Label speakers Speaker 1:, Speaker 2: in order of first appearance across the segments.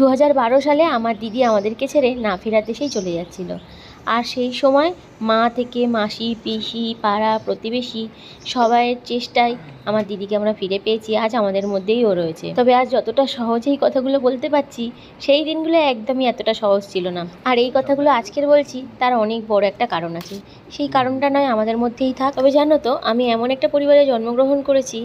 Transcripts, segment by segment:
Speaker 1: দু হাজার বারো সালে আমার দিদি আমাদেরকে ছেড়ে না ফেরাতে সেই চলে যাচ্ছিল। আর সেই সময় মা থেকে মাসি, পিসি, পাড়া, প্রতিবেশী সবাইয়ের চেষ্টায় আমার দিদিকে আমরা ফিরে পেয়েছি, আজ আমাদের মধ্যেই ও রয়েছে। তবে আজ যতটা সহজেই কথাগুলো বলতে পারছি, সেই দিনগুলো একদমই এতটা সহজ ছিল না। আর এই কথাগুলো আজকের বলছি, তার অনেক বড় একটা কারণ আছে। সেই কারণটা নয় আমাদের মধ্যেই থাক। তবে জানো তো, আমি এমন একটা পরিবারে জন্মগ্রহণ করেছি,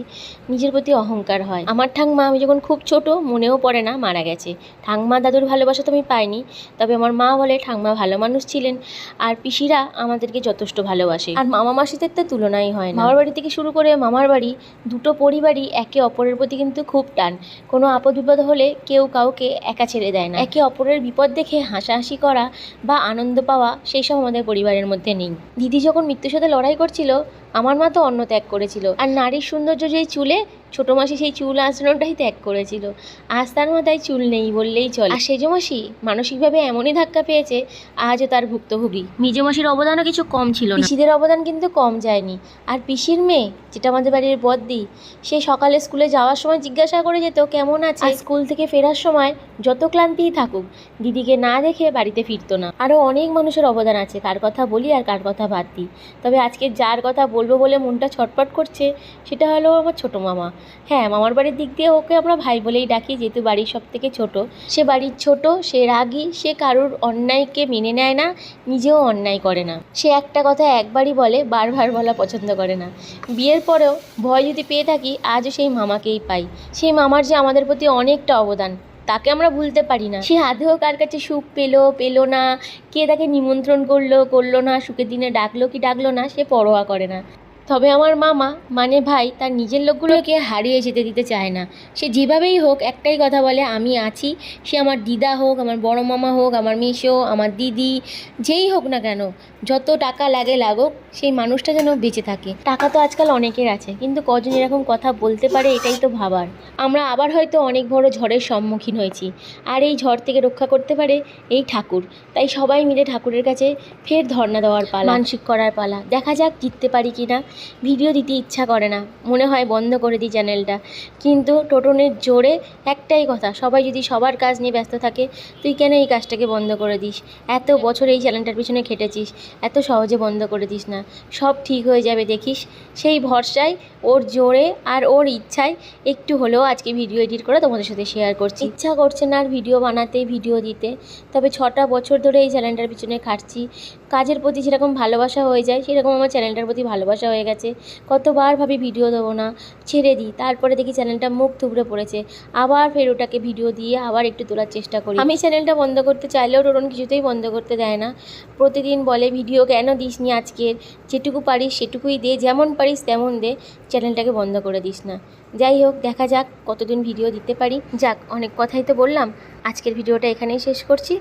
Speaker 1: নিজের প্রতি অহংকার হয়। আমার ঠাংমা আমি যখন খুব ছোট, মনেও পড়ে না, মারা গেছে। ঠাংমা দাদুর ভালোবাসা তো আমি পাইনি, তবে আমার মা বলে ঠাংমা ভালো মানুষ ছিলেন, আর পিসিরা আমাদেরকে যথেষ্ট ভালোবাসে। আর মামা মাসিদের তো তুলনাই হয় মামার বাড়ি থেকে শুরু করে মামার বাড়ি দুটো পরিবারই একে অপরের প্রতি কিন্তু খুব টান। কোনো আপদ বিপদ হলে কেউ কাউকে একা ছেড়ে দেয় না। একে অপরের বিপদ দেখে হাসাহাসি করা বা আনন্দ পাওয়া সেই সব আমাদের পরিবারের মধ্যে নেই। দিদি যখন মৃত্যুর সাথে লড়াই করছিল আমার মা তো অন্ন ত্যাগ করেছিল। আর নারীর সৌন্দর্য যেই চুলে ছোটো মাসি সেই চুল আঁচড়ানোটাই ত্যাগ করেছিল। আজ তার মাথায় চুল নেই বললেই চলে। আর সেজ মাসি মানসিকভাবে এমনই ধাক্কা পেয়েছে আজও তার ভুক্তভোগী। মাসির অবদানও কিছু কম ছিল পিসিদের অবদান কিন্তু কম যায়নি। আর পিসির মেয়ে যেটা আমাদের বাড়ির বদ্দি সে সকালে স্কুলে যাওয়ার সময় জিজ্ঞাসা করে যেত কেমন আছে? স্কুল থেকে ফেরার সময় যত ক্লান্তিই থাকুক দিদিকে না দেখে বাড়িতে ফিরতো না। আরও অনেক মানুষের অবদান আছে কার কথা বলি আর কার কথা বাদ দিই। তবে আজকে যার কথা বলব বলে মনটা ছটপট করছে, সেটা হলো আমার ছোটো মামা। হ্যাঁ মামার বাড়ির দিক দিয়ে ওকে আমরা ভাই বলেই ডাকি, যেহেতু বাড়ির সব থেকে ছোটো। সে বাড়ির ছোট, সে রাগী, সে কারুর অন্যায়কে মেনে নেয় না, নিজেও অন্যায় করে না। সে একটা কথা একবারই বলে, বারবার বলা পছন্দ করে না। বিয়ের পরেও ভয় যদি পেয়ে থাকি, আজও সেই মামাকেই পাই। সেই মামার যে আমাদের প্রতি অনেকটা অবদান তাকে আমরা ভুলতে পারি না। সে আদেও কার কাছে সুখ পেল পেল না? কে তাকে নিমন্ত্রণ করল করল না? সুখের দিনে ডাকলো কি ডাকলো না? সে পরোয়া করে না। তবে আমার মামা মানে ভাই, তার নিজের লোকগুলোকে হারিয়ে যেতে দিতে চায় না। সে যেভাবেই হোক একটাই কথা বলে, আমি আছি। সে আমার দিদা হোক, আমার বড় মামা হোক, আমার মিশো আমার দিদি, যেই হোক না কেন, যত টাকা লাগে লাগুক, সেই মানুষটা যেন বেঁচে থাকে। টাকা তো আজকাল অনেকের আছে, কিন্তু কজন এরকম কথা বলতে পারে এটাই তো ভাবার। আমরা আবার হয়তো অনেক বড় ঝড়ের সম্মুখীন হয়েছি। আর এই ঝড় থেকে রক্ষা করতে পারে এই ঠাকুর। তাই সবাই মিলে ঠাকুরের কাছে ফের ধর্ণা দেওয়ার পালা। মানসিক করার পালা। দেখা যাক জিততে পারি কি না ভিডিও দিতে ইচ্ছা করে না। মনে হয় বন্ধ করে দিই চ্যানেলটা। কিন্তু টোটনের জোরে একটাই কথা, সবাই যদি সবার কাজ নিয়ে ব্যস্ত থাকে, তুই কেন এই কাজটাকে বন্ধ করে দিস? এত বছর এই চ্যানেলটার পিছনে খেটেছিস, এত সহজে বন্ধ করে দিস না। সব ঠিক হয়ে যাবে, দেখিস? সেই ভরসায়, ওর জোরে আর ওর ইচ্ছায় একটু হলেও আজকে ভিডিও এডিট করে তোমাদের সাথে শেয়ার করছি। ইচ্ছা করছে না আর ভিডিও বানাতে, ভিডিও দিতে। তবে ছটা বছর ধরে এই চ্যানেলটার পিছনে খাটছি। কাজের প্রতি যেরকম ভালোবাসা হয়ে যায়, সেরকম আমার চ্যানেলটার প্রতি ভালোবাসা হয়ে গেছে। কতবার ভাবি ভিডিও দেবো না, ছেড়ে দিই। তারপরে দেখি চ্যানেলটা মুখ থুবড়ে পড়েছে। আবার ফের ওটাকে ভিডিও দিয়ে আবার একটু তোলার চেষ্টা করি। আমি চ্যানেলটা বন্ধ করতে চাইলেও টোরন কিছুতেই বন্ধ করতে দেয় না। প্রতিদিন বলে ভিডিও কেন দিস নি আজকের? যেটুকু পারিস সেটুকুই দে। যেমন পারিস তেমন দে। চ্যানেলটাকে বন্ধ করে দিস না। যাই হোক, দেখা যাক কতদিন ভিডিও দিতে পারি। যাক, অনেক কথাই তো বললাম। আজকের ভিডিওটা এখানেই শেষ করছি।